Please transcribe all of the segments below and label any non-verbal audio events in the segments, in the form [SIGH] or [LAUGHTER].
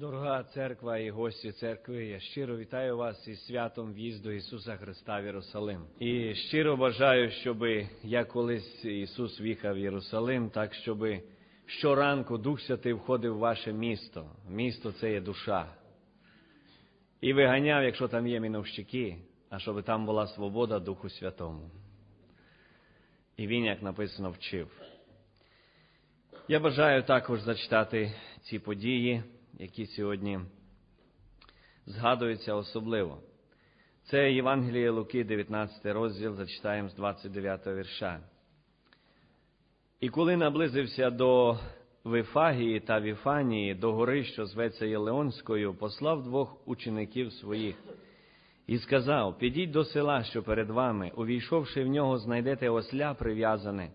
Дорога церква і гості церкви, я щиро вітаю вас із святом в'їзду Ісуса Христа в Єрусалим. І щиро бажаю, щоб як колись Ісус в'їхав в Єрусалим, так щоб щоранку Дух Святий входив в ваше місто. Місто це є душа. І виганяв, якщо там є міновщики, а щоб там була свобода Духу Святому. І він, як написано, вчив. Я бажаю також зачитати ці події, які сьогодні згадуються особливо. Це Євангеліє Луки, 19 розділ, зачитаємо з 29 вірша. І коли наблизився до Вифагії та Віфанії, до гори, що зветься Єлеонською, послав двох учеників своїх і сказав: Підіть до села, що перед вами, увійшовши в нього, знайдете осля прив'язане,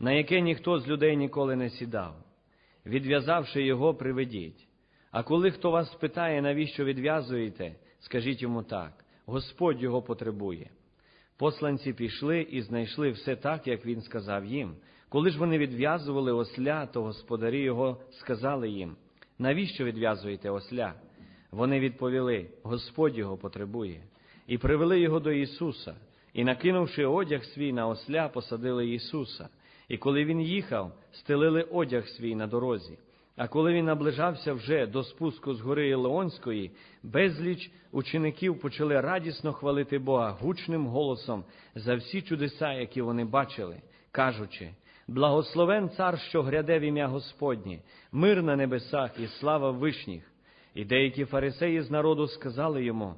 на яке ніхто з людей ніколи не сідав. Відв'язавши його, приведіть. А коли хто вас спитає, навіщо відв'язуєте, скажіть йому так: Господь його потребує. Посланці пішли і знайшли все так, як він сказав їм. Коли ж вони відв'язували осля, то господарі його сказали їм: навіщо відв'язуєте осля? Вони відповіли: Господь його потребує, і привели його до Ісуса, і, накинувши одяг свій на осля, посадили Ісуса. І коли він їхав, стелили одяг свій на дорозі. А коли він наближався вже до спуску з гори Ілеонської, безліч учеників почали радісно хвалити Бога гучним голосом за всі чудеса, які вони бачили, кажучи: Благословен цар, що гряде в ім'я Господнє, мир на небесах і слава вишніх. І деякі фарисеї з народу сказали йому: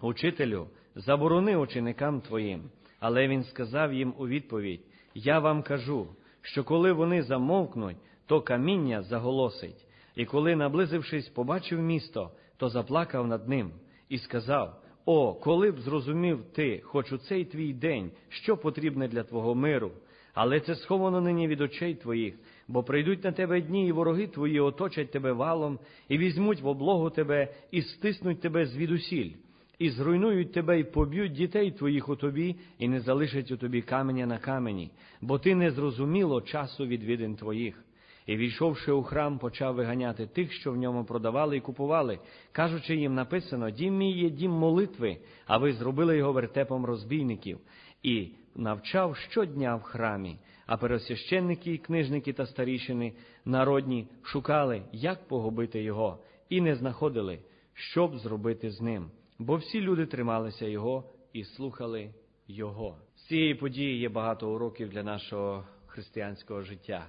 Учителю, заборони ученикам твоїм. Але він сказав їм у відповідь: Я вам кажу, що коли вони замовкнуть, то каміння заголосить. І коли, наблизившись, побачив місто, то заплакав над ним і сказав: О, коли б зрозумів ти, хоч у цей твій день, що потрібне для твого миру, але це сховано нині від очей твоїх, бо прийдуть на тебе дні, і вороги твої оточать тебе валом, і візьмуть в облогу тебе, і стиснуть тебе звідусіль, і зруйнують тебе, і поб'ють дітей твоїх у тобі, і не залишать у тобі каменя на камені, бо ти не зрозуміло часу відвідин твоїх. І, війшовши у храм, почав виганяти тих, що в ньому продавали і купували, кажучи їм написано: Дім мій є дім молитви, а ви зробили його вертепом розбійників, і навчав щодня в храмі. А пересвященники, книжники та старішини народні шукали, як погубити його, і не знаходили, щоб зробити з ним. Бо всі люди трималися його і слухали його. З цієї події є багато уроків для нашого християнського життя.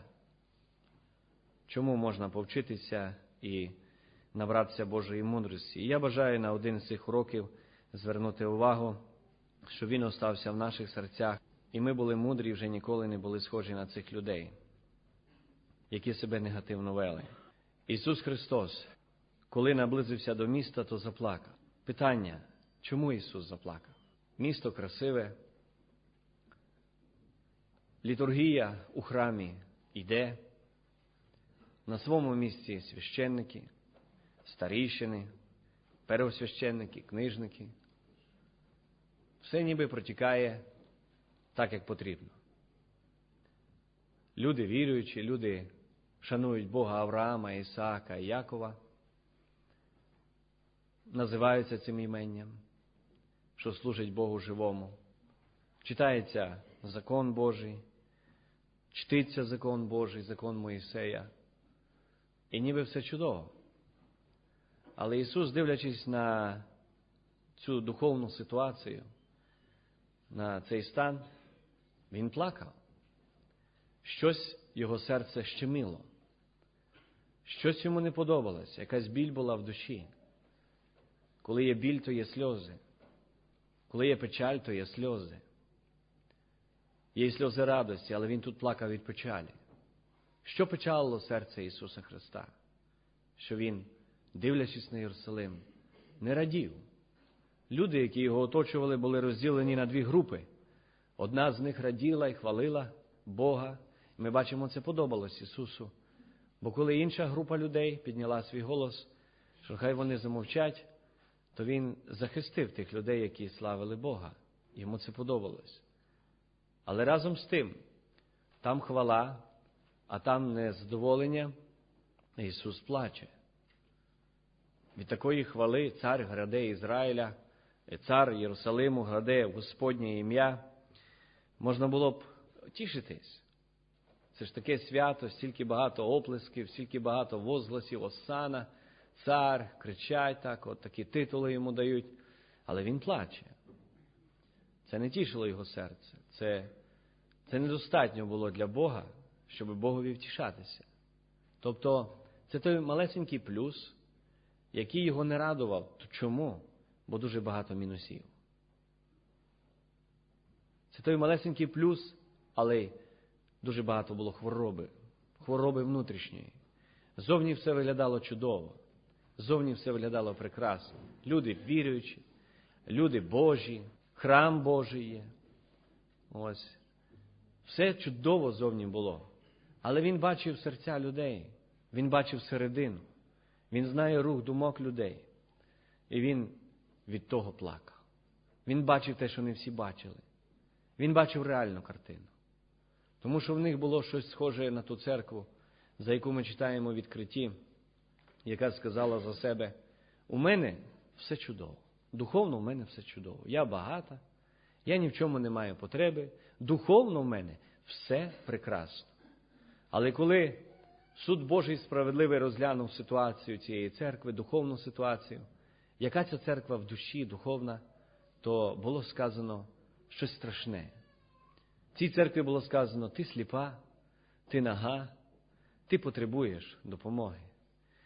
Чому можна повчитися і набратися Божої мудрості? І я бажаю на один з цих уроків звернути увагу, щоб він остався в наших серцях, і ми були мудрі, вже ніколи не були схожі на цих людей, які себе негативно вели. Ісус Христос, коли наблизився до міста, то заплакав. Питання, чому Ісус заплакав? Місто красиве, літургія у храмі йде. На своєму місці священники, старішини, первосвященники, книжники. Все ніби протікає так, як потрібно. Люди віруючі, люди шанують Бога Авраама, Ісаака і Якова, називаються цим іменням, що служить Богу живому. Читається закон Божий, чтиться закон Божий, закон Моїсея. І ніби все чудово. Але Ісус, дивлячись на цю духовну ситуацію, на цей стан, Він плакав. Щось його серце щемило. Щось йому не подобалося, якась біль була в душі. Коли є біль, то є сльози. Коли є печаль, то є сльози. Є сльози радості, але він тут плакав від печалі. Що печалило серце Ісуса Христа? Що Він, дивлячись на Єрусалим, не радів. Люди, які його оточували, були розділені на дві групи. Одна з них раділа і хвалила Бога. Ми бачимо, це подобалось Ісусу. Бо коли інша група людей підняла свій голос, що хай вони замовчать, то Він захистив тих людей, які славили Бога. Йому це подобалось. Але разом з тим, там хвала, а там незадоволення, Ісус плаче. від такої хвали цар граде Ізраїля, цар Єрусалиму граде Господнє ім'я, можна було б тішитись. Це ж таке свято, стільки багато оплесків, стільки багато возгласів, осана, цар, кричать так, от такі титули йому дають. Але він плаче. Це не тішило його серце. Це, Це недостатньо було для Бога, щоб Богові втішатися. Тобто, це той малесенький плюс, який його не радував. То чому? Бо дуже багато мінусів. Це той малесенький плюс, але дуже багато було хвороби, хвороби внутрішньої. Зовні все виглядало чудово, зовні все виглядало прекрасно. Люди віруючі, люди Божі, храм Божий є. Ось. Все чудово зовні було. Але він бачив серця людей, він бачив середину, він знає рух думок людей. І він від того плакав. Він бачив те, що не всі бачили. Він бачив реальну картину. Тому що в них було щось схоже на ту церкву, за яку ми читаємо в відкритті, яка сказала за себе: у мене все чудово. Духовно в мене все чудово. Я багата, я ні в чому не маю потреби. Духовно в мене все прекрасно. Але коли суд Божий справедливий розглянув ситуацію цієї церкви, духовну ситуацію, яка ця церква в душі духовна, то було сказано щось страшне. Цій церкві було сказано: ти сліпа, ти нага, ти потребуєш допомоги.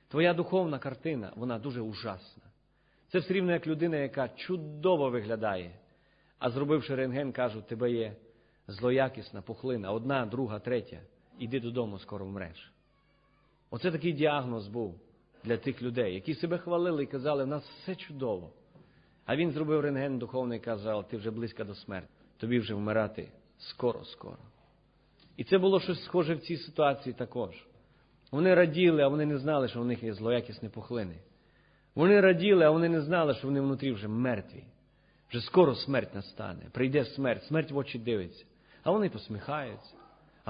Твоя духовна картина, вона дуже ужасна. Це все рівно як людина, яка чудово виглядає, а зробивши рентген, кажуть, тебе є злоякісна пухлина, одна, друга, третя, іди додому, скоро вмреш. Оце такий діагноз був для тих людей, які себе хвалили і казали, в нас все чудово. А він зробив рентген духовний і казав, ти вже близько до смерті, тобі вже вмирати скоро-скоро. І це було щось схоже в цій ситуації також. Вони раділи, а вони не знали, що в них є злоякісні пухлини. Вони раділи, а вони не знали, що вони внутрі вже мертві. Вже скоро смерть настане. Прийде смерть, смерть в очі дивиться. А вони посміхаються,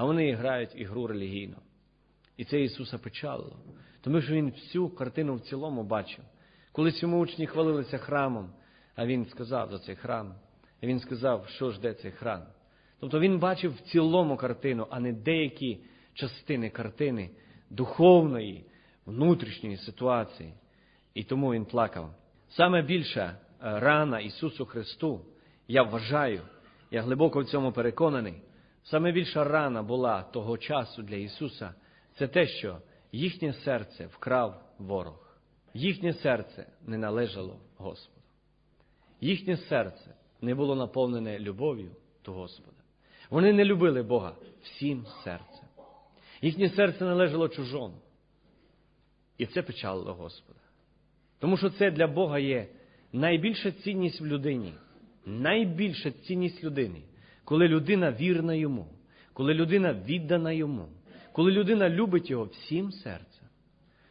а вони грають ігру релігійну. І це Ісуса печалило. Тому що Він всю картину в цілому бачив. Колись йому учні хвалилися храмом, а Він сказав за цей храм. І Він сказав, що жде цей храм. Тобто він бачив в цілому картину, а не деякі частини картини духовної, внутрішньої ситуації. І тому він плакав. Саме більша рана Ісусу Христу, я вважаю, я глибоко в цьому переконаний, саме більша рана була того часу для Ісуса, це те, що їхнє серце вкрав ворог. Їхнє серце не належало Господу. Їхнє серце не було наповнене любов'ю до Господа. Вони не любили Бога всім серцем. Їхнє серце належало чужому. І це печалило Господа. Тому що це для Бога є найбільша цінність в людині, найбільша цінність людини, коли людина вірна йому, коли людина віддана йому, коли людина любить його всім серцем.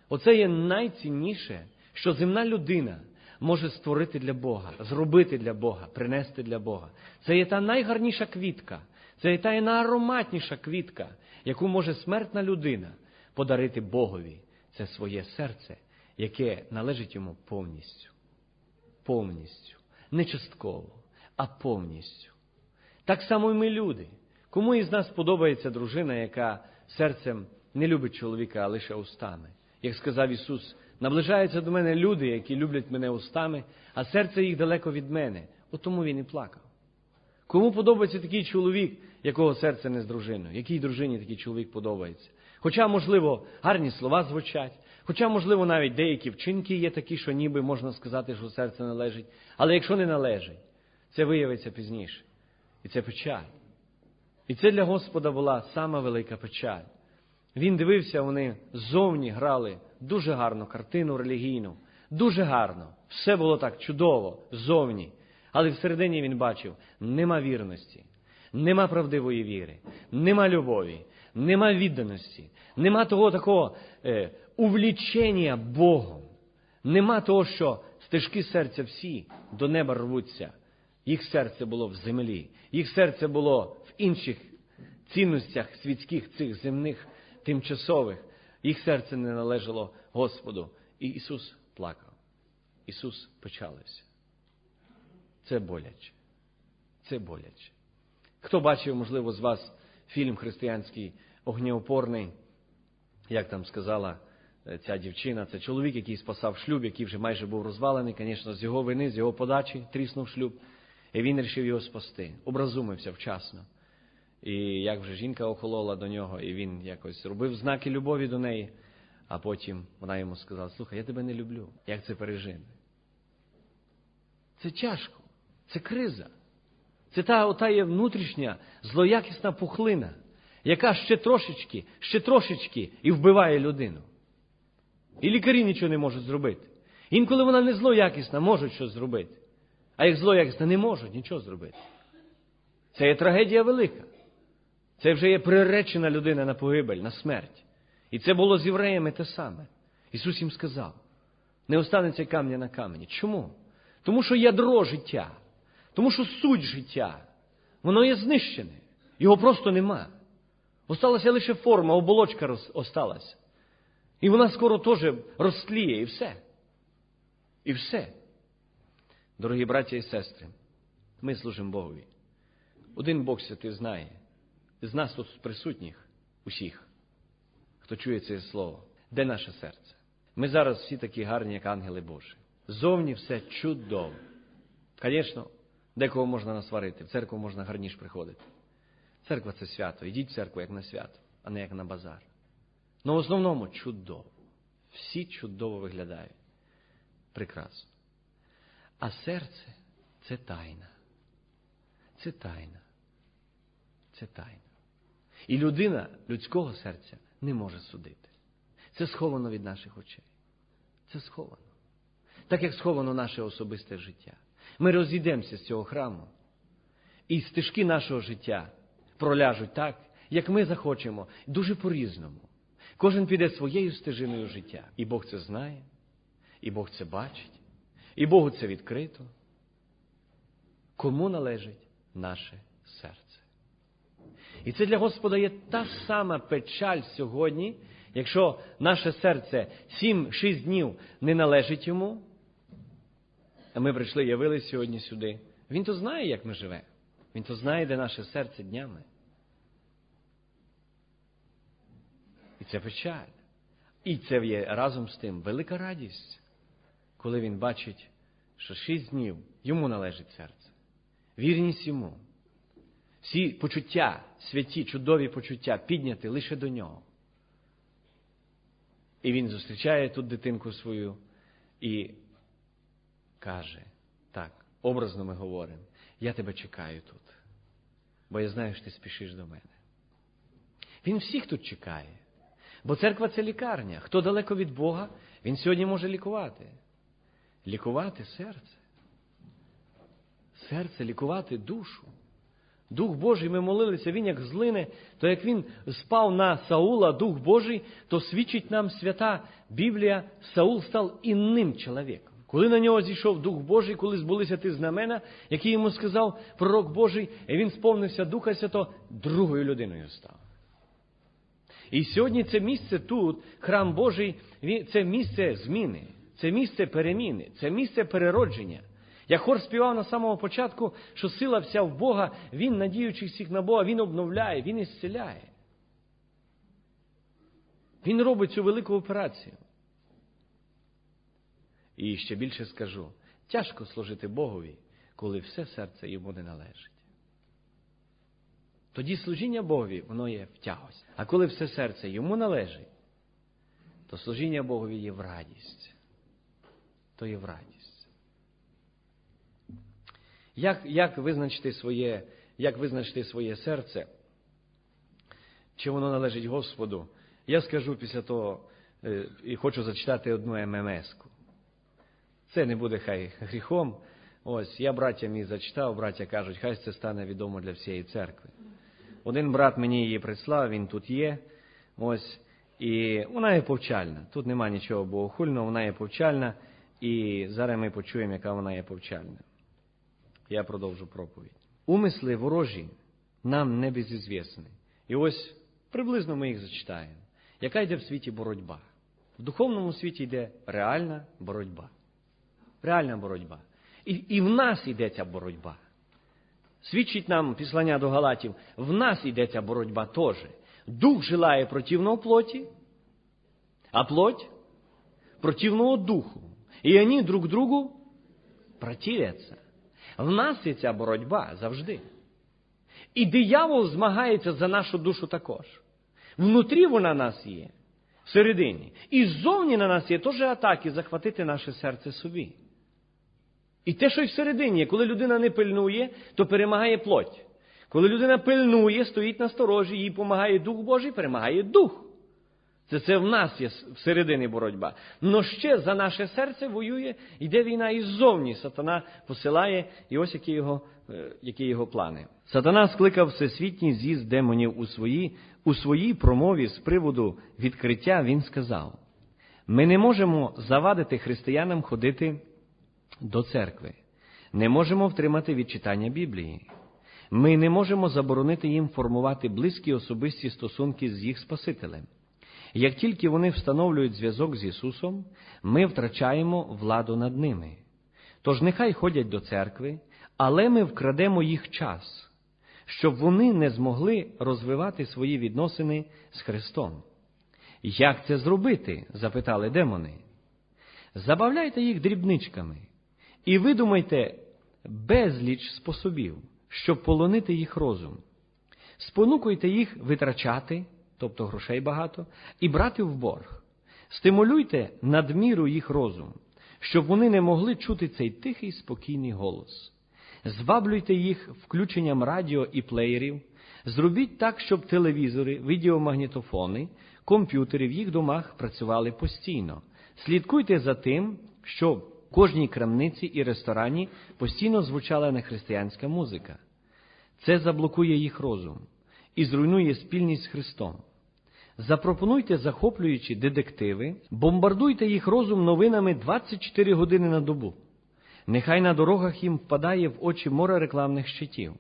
Оце є найцінніше, що земна людина може створити для Бога, зробити для Бога, принести для Бога. Це є та найгарніша квітка, це є та найароматніша квітка, яку може смертна людина подарити Богові. Це своє серце, яке належить йому повністю. Повністю. Не частково, а повністю. Так само і ми люди. Кому із нас подобається дружина, яка серцем не любить чоловіка, а лише устами? Як сказав Ісус, наближаються до мене люди, які люблять мене устами, а серце їх далеко від мене. От тому він і плакав. Кому подобається такий чоловік, якого серце не з дружиною? Якій дружині такий чоловік подобається? Хоча, можливо, гарні слова звучать, хоча, можливо, навіть деякі вчинки є такі, що ніби можна сказати, що серце належить. Але якщо не належить, це виявиться пізніше. І це печаль. І це для Господа була сама велика печаль. Він дивився, вони ззовні грали дуже гарну картину релігійну, дуже гарно. Все було так чудово ззовні. Але всередині він бачив, нема вірності, нема правдивої віри, нема любові, нема відданості, нема того такого е, увлічення Богом, нема того, що стежки серця всі до неба рвуться. Їх серце було в землі, їх серце було в інших цінностях світських цих земних, тимчасових. Їх серце не належало Господу. І Ісус плакав. Ісус печалився. Це боляче. Це боляче. Хто бачив, можливо, з вас фільм християнський огнеопорний, як там сказала е, ця дівчина, це чоловік, який спасав шлюб, який вже майже був розвалений, звісно, з його вини, з його подачі тріснув шлюб, і він вирішив його спасти, образумився вчасно. І як вже жінка охолола до нього, і він якось робив знаки любові до неї, а потім вона йому сказала: Слухай, я тебе не люблю. Як це пережити? Це тяжко, це криза. Це та ота є внутрішня злоякісна пухлина, яка ще трошечки, ще трошечки і вбиває людину. І лікарі нічого не можуть зробити. Інколи вона не злоякісна, можуть щось зробити. А як зло злоякісна, не можуть нічого зробити. Це є трагедія велика. Це вже є приречена людина на погибель, на смерть. І це було з євреями те саме. Ісус їм сказав: не останеться камня на камені. Чому? Тому що ядро життя, тому що суть життя, воно є знищене. Його просто нема. Осталася лише форма, оболочка осталася. І вона скоро теж розтліє, і все. І все. Дорогі браті і сестри, ми служимо Богові. Один Бог святий знає, з нас тут присутніх, усіх, хто чує це слово, де наше серце? Ми зараз всі такі гарні, як ангели Божі. Зовні все чудово. Звісно, декого можна насварити, в церкву можна гарніше приходити. Церква це свято. Йдіть в церкву як на свято, а не як на базар. Ну в основному чудово. Всі чудово виглядають. Прекрасно. А серце це тайна. Це тайна. Це тайна. І людина людського серця не може судити. Це сховано від наших очей. Це сховано. Так як сховано наше особисте життя. Ми розійдемося з цього храму, і стежки нашого життя проляжуть так, як ми захочемо, дуже по-різному. Кожен піде своєю стежиною життя. І Бог це знає, і Бог це бачить, і Богу це відкрито. Кому належить наше серце? І це для Господа є та сама печаль сьогодні, якщо наше серце 7-6 днів не належить йому, а ми прийшли, явилися сьогодні сюди. Він то знає, як ми живемо. Він то знає, де наше серце днями. І це печаль. І це є разом з тим велика радість, коли він бачить, що шість днів йому належить серце. Вірність йому. Всі почуття, святі, чудові почуття підняті лише до нього. І він зустрічає тут дитинку свою і каже, так, образно ми говоримо, я тебе чекаю тут, бо я знаю, що ти спішиш до мене. Він всіх тут чекає. Бо церква це лікарня. Хто далеко від Бога, він сьогодні може лікувати. Лікувати серце. Серце, лікувати душу. Дух Божий, ми молилися, Він як злине, то як він спав на Саула, Дух Божий, то свідчить нам свята Біблія, Саул став інним чоловіком. Коли на нього зійшов Дух Божий, коли збулися ті знамена, які йому сказав пророк Божий, і він сповнився Духа Святого, другою людиною став. І сьогодні це місце тут, храм Божий, це місце зміни, це місце переміни, це місце переродження. Як хор співав на самому початку, що сила вся в Бога, Він, надіючись всіх на Бога, Він обновляє, Він ісцеляє. Він робить цю велику операцію. І ще більше скажу: тяжко служити Богові, коли все серце йому не належить. Тоді служіння Богові, воно є в тягость. А коли все серце йому належить, то служіння Богові є в радість. То є в радість. Як як, визначити своє як визначити своє серце? Чи воно належить Господу? Я скажу після того е, і хочу зачитати одну ММС-ку. Це не буде хай гріхом. Ось я браття мій зачитав, браття кажуть, хай це стане відомо для всієї церкви. Один брат мені її прислав, він тут є. Ось. І вона є повчальна. Тут нема нічого богохульного, вона є повчальна. І зараз ми почуємо, яка вона є повчальна. Я продовжу проповідь. Умисли ворожі нам не безізвісні. І ось приблизно ми їх зачитаємо. Яка йде в світі боротьба? В духовному світі йде реальна боротьба. Реальна боротьба. І, і в нас йдеться боротьба. Свідчить нам післання до Галатів, в нас йдеться боротьба теж. Дух желає противного плоті, а плоть противного духу. І вони друг другу противляться. В нас є ця боротьба завжди. І диявол змагається за нашу душу також. Внутрі вона нас є, всередині. І ззовні на нас є теж атаки захватити наше серце собі. І те, що й всередині, коли людина не пильнує, то перемагає плоть. Коли людина пильнує, стоїть на сторожі, їй допомагає Дух Божий, перемагає Дух. Це це в нас є всередині боротьба. Но ще за наше серце воює, йде війна і ззовні. Сатана посилає, і ось які його е, які його плани. Сатана скликав всесвітній з'їзд демонів у своїй у своїй промові з приводу відкриття. Він сказав: ми не можемо завадити християнам ходити до церкви, не можемо втримати від читання Біблії. Ми не можемо заборонити їм формувати близькі особисті стосунки з їх Спасителем. Як тільки вони встановлюють зв'язок з Ісусом, ми втрачаємо владу над ними. Тож нехай ходять до церкви, але ми вкрадемо їх час, щоб вони не змогли розвивати свої відносини з Христом. Як це зробити? запитали демони. Забавляйте їх дрібничками і видумайте безліч способів, щоб полонити їх розум. Спонукуйте їх витрачати тобто грошей багато, і брати в борг. Стимулюйте надміру їх розум, щоб вони не могли чути цей тихий спокійний голос. Зваблюйте їх включенням радіо і плеєрів, зробіть так, щоб телевізори, відеомагнітофони, комп'ютери в їх домах працювали постійно. Слідкуйте за тим, що в кожній крамниці і ресторані постійно звучала нехристиянська музика. Це заблокує їх розум і зруйнує спільність з Христом. Запропонуйте захоплюючі детективи, бомбардуйте їх розум новинами 24 години на добу. Нехай на дорогах їм впадає в очі море рекламних щитів.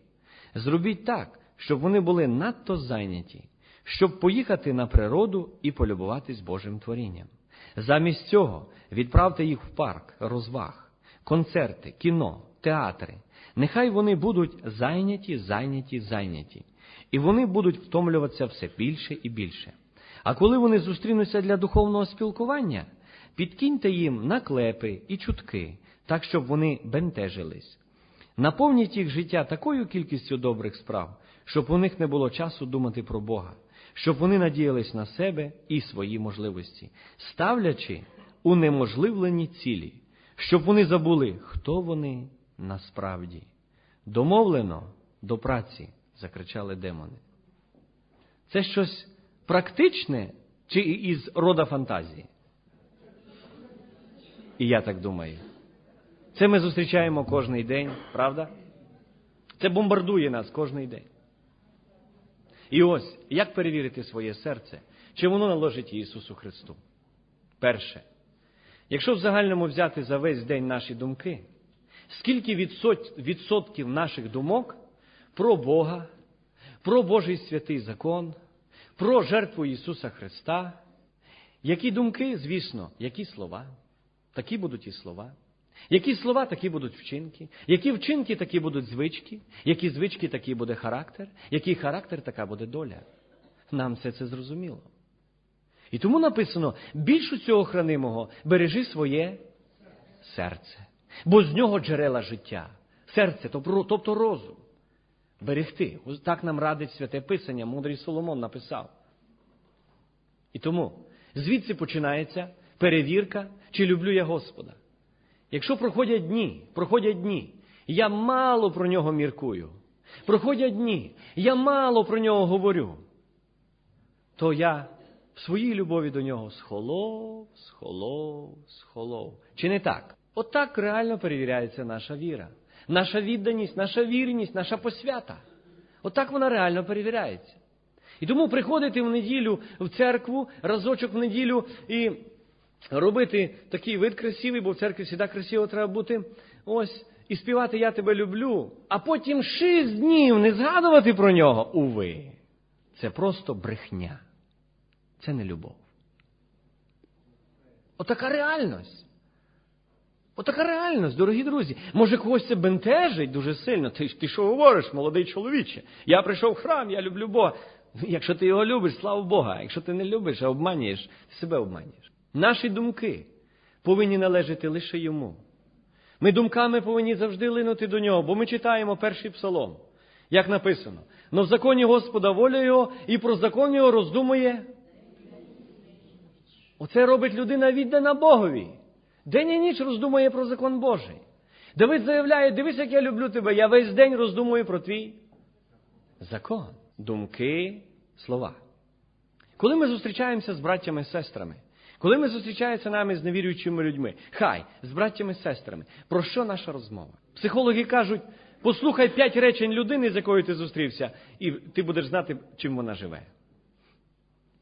Зробіть так, щоб вони були надто зайняті, щоб поїхати на природу і полюбуватись Божим творінням. Замість цього відправте їх в парк, розваг, концерти, кіно, театри. Нехай вони будуть зайняті, зайняті, зайняті, і вони будуть втомлюватися все більше і більше. А коли вони зустрінуться для духовного спілкування, підкиньте їм наклепи і чутки, так, щоб вони бентежились. Наповніть їх життя такою кількістю добрих справ, щоб у них не було часу думати про Бога, щоб вони надіялись на себе і свої можливості, ставлячи унеможливлені цілі, щоб вони забули, хто вони насправді. Домовлено до праці, закричали демони. Це щось практичне чи із рода фантазії? І я так думаю. Це ми зустрічаємо кожний день, правда? Це бомбардує нас кожний день. І ось, як перевірити своє серце, чи воно належить Ісусу Христу? Перше, якщо в загальному взяти за весь день наші думки, скільки відсотків наших думок про Бога, про Божий святий закон, про жертву Ісуса Христа. Які думки, звісно, які слова, такі будуть і слова. Які слова, такі будуть вчинки, які вчинки, такі будуть звички, які звички, такий буде характер, який характер, така буде доля. Нам все це зрозуміло. І тому написано: більш цього хранимого бережи своє серце, бо з нього джерела життя, серце, тобто розум берегти. Так нам радить святе Писання, мудрий Соломон написав. І тому звідси починається перевірка, чи люблю я Господа. Якщо проходять дні, проходять дні, я мало про нього міркую, проходять дні, я мало про нього говорю, то я в своїй любові до нього схолов, схолов, схолов. Чи не так? Отак реально перевіряється наша віра наша відданість, наша вірність, наша посвята. Отак вона реально перевіряється. І тому приходити в неділю в церкву, разочок в неділю і робити такий вид красивий, бо в церкві завжди красиво треба бути. Ось, і співати Я тебе люблю, а потім шість днів не згадувати про нього. Уви. Це просто брехня. Це не любов. Отака реальність. Отака реальність, дорогі друзі. Може, когось це бентежить дуже сильно. Ти, ти що говориш, молодий чоловіче? Я прийшов в храм, я люблю Бога. Якщо ти його любиш, слава Бога. Якщо ти не любиш, а обманюєш, ти себе обманюєш. Наші думки повинні належати лише йому. Ми думками повинні завжди линути до нього, бо ми читаємо перший псалом, як написано. Но в законі Господа воля його і про закон його роздумує. Оце робить людина віддана Богові. День і ніч роздумує про закон Божий. Давид заявляє, дивись, як я люблю тебе, я весь день роздумую про твій закон, думки, слова. Коли ми зустрічаємося з браттями і сестрами, коли ми зустрічаємося нами з невіруючими людьми, хай з браттями і сестрами, про що наша розмова? Психологи кажуть, послухай п'ять речень людини, з якою ти зустрівся, і ти будеш знати, чим вона живе.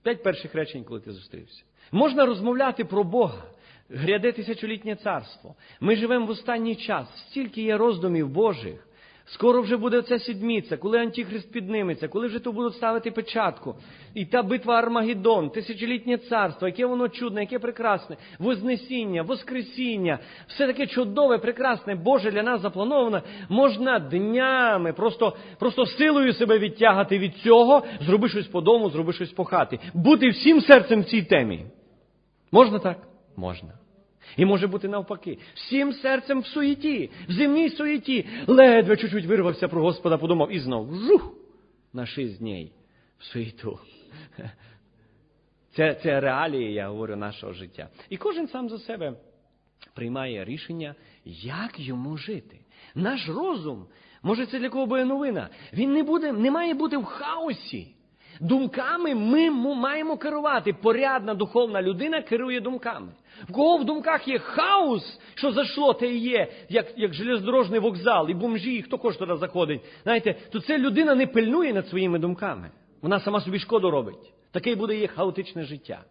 П'ять перших речень, коли ти зустрівся. Можна розмовляти про Бога, гряде тисячолітнє царство. Ми живемо в останній час, стільки є роздумів Божих. Скоро вже буде оця сідміця, коли Антихрист підниметься, коли вже тут будуть ставити печатку. І та битва Армагеддон, тисячолітнє царство, яке воно чудне, яке прекрасне, Вознесіння, Воскресіння, все таке чудове, прекрасне, Боже для нас заплановане, можна днями, просто, просто силою себе відтягати від цього, зроби щось по дому, зроби щось по хаті. Бути всім серцем в цій темі. Можна так? Можна. І може бути навпаки. Всім серцем в суєті, в земній суєті. Ледве чуть-чуть вирвався про Господа, подумав і знов жух на шість днів в суєту. Це, це реалії, я говорю, нашого життя. І кожен сам за себе приймає рішення, як йому жити. Наш розум, може, це для кого буде новина, він не, буде, не має бути в хаосі. Думками ми маємо керувати. Порядна духовна людина керує думками. В кого в думках є хаос, що зайшло, те і є, як як железнодорожний вокзал, і бомжі, і хто кожен туди заходить. Знаєте, то це людина не пильнує над своїми думками. Вона сама собі шкоду робить. Таке буде її хаотичне життя.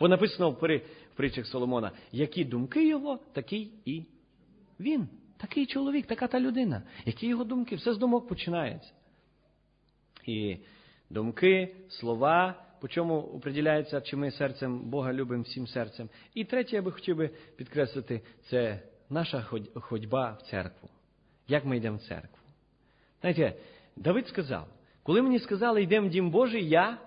Бо написано в, при, в притчах Соломона, які думки його, такий і він. Такий чоловік, така та людина. Які його думки? Все з думок починається. І думки, слова, по чому определяється, чи ми серцем Бога любимо всім серцем. І третє, я би хотів би підкреслити, це наша ходьба в церкву. Як ми йдемо в церкву? Знаєте, Давид сказав, коли мені сказали, йдемо в Дім Божий, я.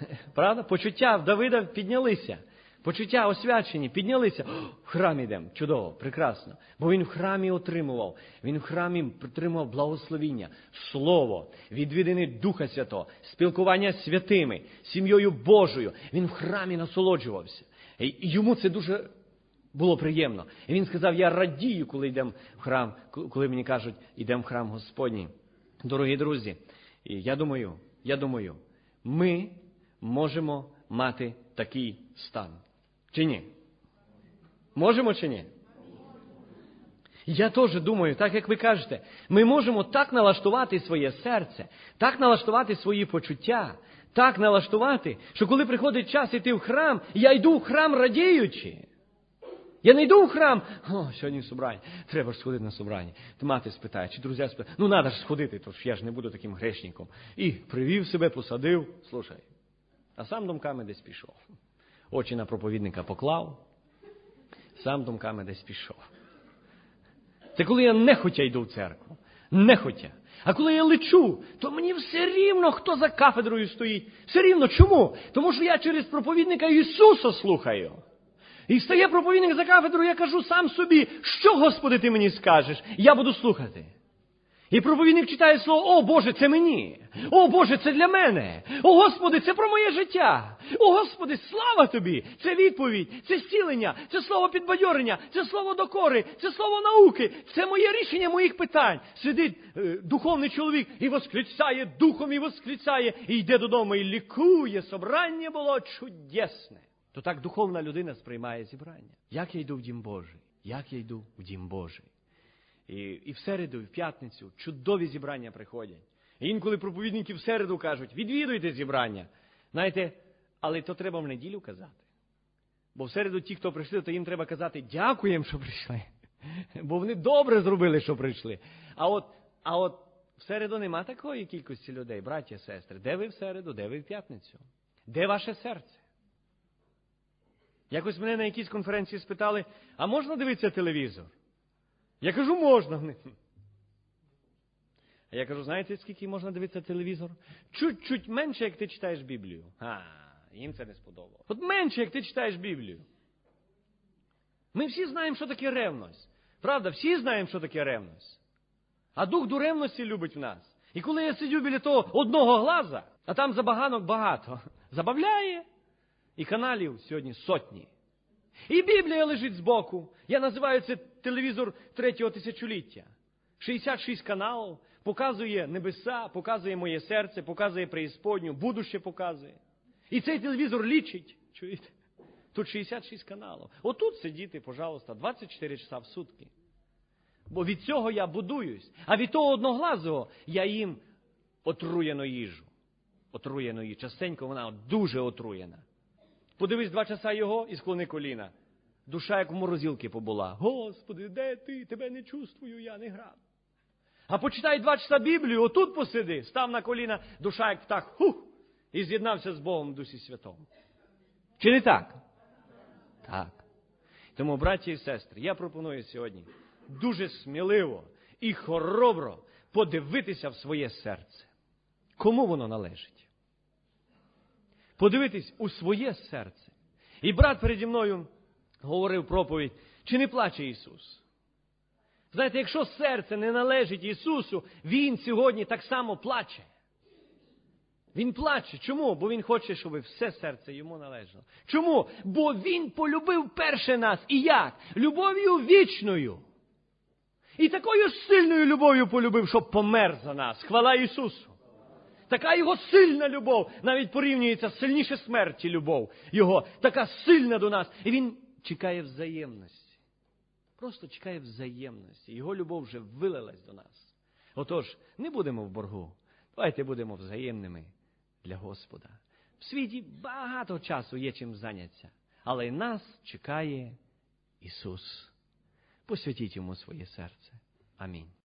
[LAUGHS] Правда? Почуття в Давида піднялися. Почуття освячені, піднялися. [GASPS] в храм йдемо. Чудово, прекрасно. Бо він в храмі отримував. Він в храмі отримував благословіння, слово, відвідини Духа Святого, спілкування з святими, сім'єю Божою. Він в храмі насолоджувався. І йому це дуже було приємно. І він сказав: Я радію, коли йдемо в храм, коли мені кажуть, йдемо в храм Господній. Дорогі друзі, я думаю, я думаю, ми можемо мати такий стан. Чи ні? Можемо чи ні? Я теж думаю, так як ви кажете, ми можемо так налаштувати своє серце, так налаштувати свої почуття, так налаштувати, що коли приходить час йти в храм, я йду в храм радіючи. Я не йду в храм. О, сьогодні собрання. Треба ж сходити на собрання. Ти мати спитає, чи друзі спитає, ну треба ж сходити, то ж я ж не буду таким грешником. І привів себе, посадив, слушай. А сам думками десь пішов очі на проповідника поклав, сам думками десь пішов. Це коли я нехотя йду в церкву. Нехотя. А коли я лечу, то мені все рівно, хто за кафедрою стоїть. Все рівно. Чому? Тому що я через проповідника Ісуса слухаю. І стає проповідник за кафедрою, я кажу сам собі, що, Господи, ти мені скажеш? Я буду слухати. І проповідник читає слово, о Боже, це мені. О Боже, це для мене. О Господи, це про моє життя. О Господи, слава тобі! Це відповідь, це зцілення, це слово підбадьорення, це слово докори, це слово науки, це моє рішення моїх питань. Сидить е, духовний чоловік і восклицає духом, і восклицає, і йде додому, і лікує. Собрання було чудесне. То так духовна людина сприймає зібрання. Як я йду в дім Божий? Як я йду в дім Божий? І і в середу, і в п'ятницю чудові зібрання приходять. І інколи проповідники в середу кажуть, відвідуйте зібрання. Знаєте, але то треба в неділю казати. Бо в середу ті, хто прийшли, то їм треба казати, дякуємо, що прийшли. [LAUGHS] Бо вони добре зробили, що прийшли. А от а от в середу нема такої кількості людей, браття, сестри. Де ви в середу, де ви в п'ятницю? Де ваше серце? Якось мене на якійсь конференції спитали, а можна дивитися телевізор? Я кажу, можна. А я кажу, знаєте, скільки можна дивитися телевізор? Чуть-чуть менше, як ти читаєш Біблію. А, їм це не сподобалося. От менше, як ти читаєш Біблію. Ми всі знаємо, що таке ревність. Правда, всі знаємо, що таке ревність. А дух до ревності любить в нас. І коли я сидю біля того одного глаза, а там забаганок багато, [LAUGHS] забавляє. І каналів сьогодні сотні. І Біблія лежить збоку. Я називаю це телевізор третього тисячоліття. 66 каналів, показує небеса, показує моє серце, показує преісподню, будуще показує. І цей телевізор лічить. Чуєте? Тут 66 каналів. Отут сидіти, пожалуйста, 24 часа в сутки. Бо від цього я будуюсь. А від того одноглазого я їм отруєну їжу. Отруєну їжу. Частенько вона дуже отруєна. Подивись два часа його і склони коліна. Душа, як в морозилки побула. Господи, де ти? Тебе не чувствую, я не грав. А почитай два часа Біблію, отут посиди, став на коліна, душа, як птах, хух, і з'єднався з Богом в Дусі Святому. Чи не так? Так. Тому, браті і сестри, я пропоную сьогодні дуже сміливо і хоробро подивитися в своє серце. Кому воно належить? Подивитись у своє серце. І брат переді мною говорив проповідь, чи не плаче Ісус? Знаєте, якщо серце не належить Ісусу, Він сьогодні так само плаче. Він плаче. Чому? Бо Він хоче, щоб все серце йому належало. Чому? Бо Він полюбив перше нас. І як? Любов'ю вічною. І такою сильною любов'ю полюбив, щоб помер за нас. Хвала Ісусу. Така його сильна любов, навіть порівнюється сильніше смерті любов. Його така сильна до нас. І він чекає взаємності. Просто чекає взаємності. Його любов вже вилилась до нас. Отож, не будемо в боргу. Давайте будемо взаємними для Господа. В світі багато часу є чим зайнятися, але нас чекає Ісус. Посвятіть йому своє серце. Амінь.